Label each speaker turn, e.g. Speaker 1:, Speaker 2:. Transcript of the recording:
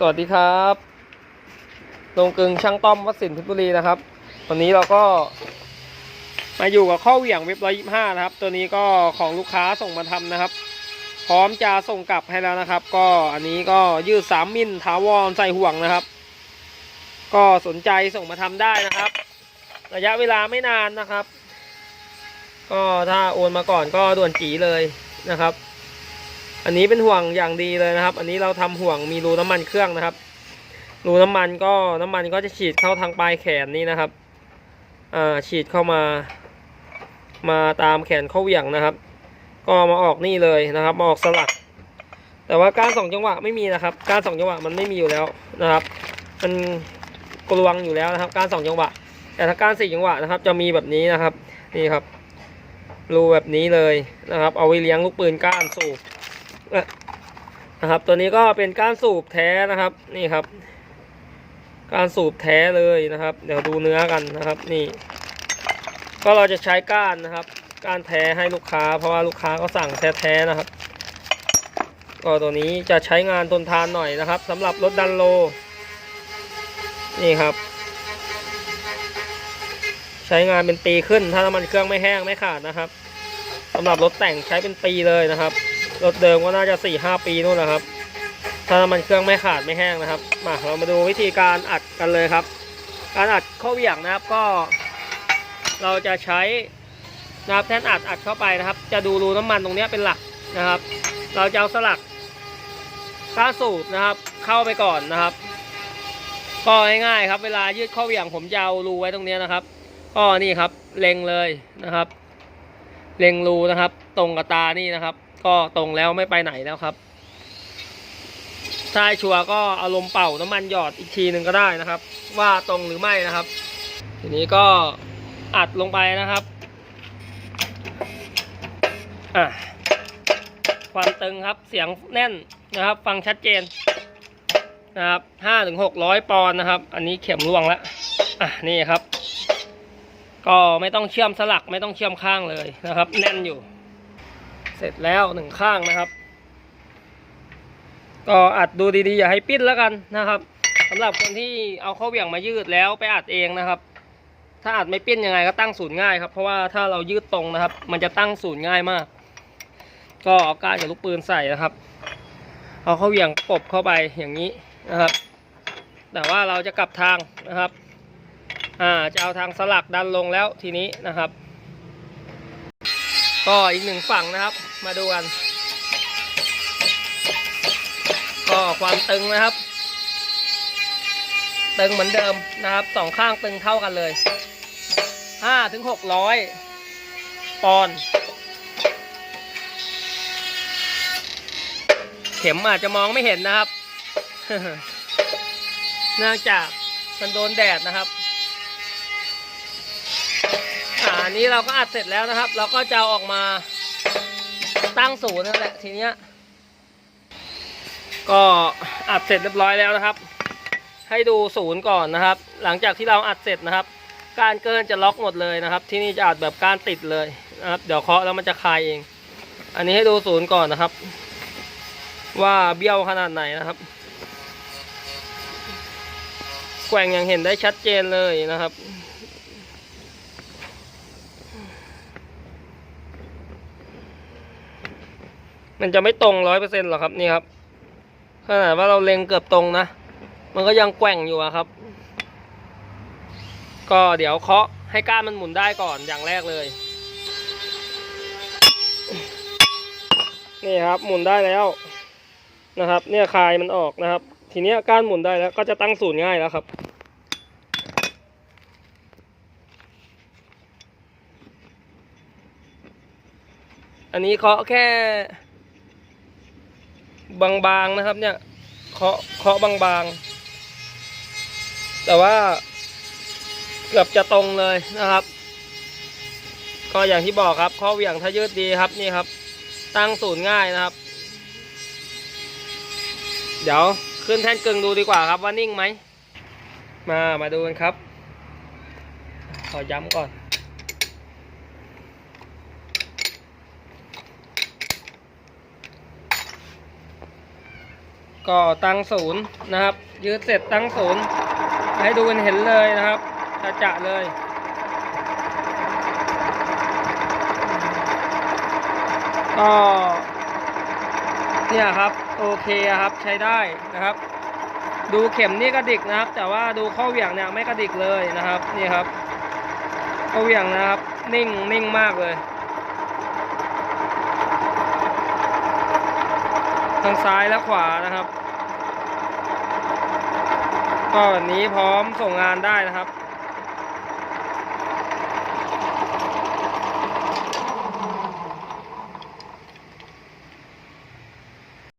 Speaker 1: สวัสดีครับลงกึงช่างต้อมวัดสินเพชรบุรีนะครับ วันนี้เราก็มาอยู่กับข้อเหวี่ยงเว็บร้อยยี่ห้านะครับ ตัวนี้ก็ของลูกค้าส่งมาทำนะครับ พร้อมจะส่งกลับให้แล้วนะครับ ก็อันนี้ก็ยืดสามมิลถาวรใส่ห่วงนะครับ ก็สนใจส่งมาทำได้นะครับ ระยะเวลาไม่นานนะครับ ก็ถ้าโอนมาก่อนก็ด่วนจีเลยนะครับ อันนี้เป็นห่วงอย่างดีเลยนะครับ อันนี้เราทำห่วงมีรูน้ำมันเครื่องนะครับ รูน้ำมันก็น้ำมันก็จะฉีดเข้าทางปลายแขนนี่นะครับ อ่าฉีดเข้ามา มาตามแขนเข้าเหวี่ยงนะครับ ก็มาออกนี่เลยนะครับมาออกสลัก แต่ว่าการสองจังหวะไม่มีนะครับ การสองจังหวะมันไม่มีอยู่แล้วนะครับ มันกลวงอยู่แล้วนะครับ การสองจังหวะ แต่ถ้าการสี่จังหวะนะครับ จะมีแบบนี้นะครับ นี่ครับรูแบบนี้เลยนะครับ เอาไว้เลี้ยงลูกปืนก้านสูบ นะครับ ตัวนี้ก็เป็นก้านสูบแท้นะครับ นี่ครับ การสูบแท้เลยนะครับ เดี๋ยวดูเนื้อกันนะครับ นี่ ก็เราจะใช้ก้านนะครับ ก้านแท้ให้ลูกค้า เพราะว่าลูกค้าก็สั่งแท้ๆนะครับ ก็ตัวนี้จะใช้งานทนทานหน่อยนะครับสำหรับรถดันโล นี่ครับ ใช้งานเป็นปีขึ้น ถ้าน้ำมันเครื่องไม่แห้งไม่ขาดนะครับสำหรับรถแต่งใช้เป็นปีเลยนะครับ รถเดิมก็น่าจะ4ี่ห้าปีนู่นแหละครับ ถ้าน้ำมันเครื่องไม่ขาดไม่แห้งนะครับ มาเรามาดูวิธีการอัดกันเลยครับ การอัดข้อเหวี่ยงนะครับก็ เราจะใช้นะครับแท่นอัดอัดเข้าไปนะครับ จะดูรูน้ำมันตรงนี้เป็นหลักนะครับ เราจะเอาสลักก้านสูบนะครับ เข้าไปก่อนนะครับ ก็ง่ายๆครับ เวลายืดข้อเหวี่ยงผมจะเอารูไว้ตรงนี้นะครับก็นี่ครับเล็งเลยนะครับ เล็งรูนะครับ ตรงกับตานี่นะครับ ก็ตรงแล้วไม่ไปไหนแล้วครับถ้าให้ชัวร์ก็อาลมณ์เป่าน้ำมันหยอดอีกทีหนึ่งก็ได้นะครับ ว่าตรงหรือไม่นะครับ ทีนี้ก็อัดลงไปนะครับอะความตึงครับเสียงแน่นนะครับ ฟังชัดเจนนะครับห้าถึงหกร้อยปอนด์นะครับ อันนี้เข็มร่วงแล้วอะนี่ครับ ก็ไม่ต้องเชื่อมสลักไม่ต้องเชื่อมข้างเลยนะครับ แน่นอยู่ เสร็จแล้วหนึ่งข้างนะครับ ก็อัดดูดีๆอย่าให้ปิ้นแล้วกันนะครับสำหรับคนที่เอาเข้าเหวี่ยงมายืดแล้วไปอัดเองนะครับ ถ้าอัดไม่ปิ้นยังไงก็ตั้งศูนย์ง่ายครับ เพราะว่าถ้าเรายืดตรงนะครับ มันจะตั้งศูนย์ง่ายมาก ก็เอาก้านกับลูกปืนใส่นะครับ เอาเข้าเหวี่ยงกบเข้าไปอย่างนี้นะครับ แต่ว่าเราจะกลับทางนะครับ อ่าจะเอาทางสลักดันลงแล้วทีนี้นะครับ ก็อีกหนึ่งฝั่งนะครับ มาดูกัน ก็ความตึงนะครับ ตึงเหมือนเดิมนะครับสองข้างตึงเท่ากันเลยห้าถึงหกร้อยปอนด์เข็มอาจจะมองไม่เห็นนะครับ เนื่องจากมันโดนแดดนะครับาอันนี้เราก็อัดเสร็จแล้วนะครับ เราก็จะอออกมาตั้งศูนย์นั่นแหละทีเนี้ย ก็อัดเสร็จเรียบร้อยแล้วนะครับ ให้ดูศูนย์ก่อนนะครับ หลังจากที่เราอัดเสร็จนะครับ การเกินจะล็อกหมดเลยนะครับ ที่นี่จะอัดแบบการติดเลยนะครับ เดี๋ยวเคาะแล้วมันจะคลายเอง อันนี้ให้ดูศูนย์ก่อนนะครับ ว่าเบี้ยวขนาดไหนนะครับแกว่งอย่างเห็นได้ชัดเจนเลยนะครับ มันจะไม่ตรงร้อยเปอร์เซ็นต์หรอกครับนี่ครับขนาดว่าเราเล็งเกือบตรงนะ มันก็ยังแกว่งอยู่ครับ ก็เดี๋ยวเคาะให้ก้านมันหมุนได้ก่อนอย่างแรกเลย นี่ครับหมุนได้แล้วนะครับ เนี่ยคลายมันออกนะครับ ทีนี้ก้านหมุนได้แล้วก็จะตั้งศูนย์ง่ายแล้วครับอันนี้เคาะแค่ บางๆนะครับ เนี่ยเคาะเคาะบางๆ แต่ว่าเกือบจะตรงเลยนะครับ ก็อย่างที่บอกครับข้อเหวี่ยงถ้ายืดดีครับนี่ครับ ตั้งศูนย์ง่ายนะครับ เดี๋ยวขึ้นแท่นกึ่งดูดีกว่าครับว่านิ่งไหมมามาดูกันครับ ขอย้ำก่อน กก็ตั้งศูนย์นะครับ ยืดเสร็จตั้งศูนย์ให้ดูกันเห็นเลยนะครับจะจะเลยก็เนี่ยครับโอเคครับใช้ได้นะครับ ดูเข็มนี่กระดิกนะครับ แต่ว่าดูข้อเหวี่ยงเนี่ยไม่กระดิกเลยนะครับนี่ครับข้อเหวี่ยงนะครับนิ่งนิ่งมากเลยทางซ้ายและขวานะครับ ก็นี้พร้อมส่งงานได้นะครับ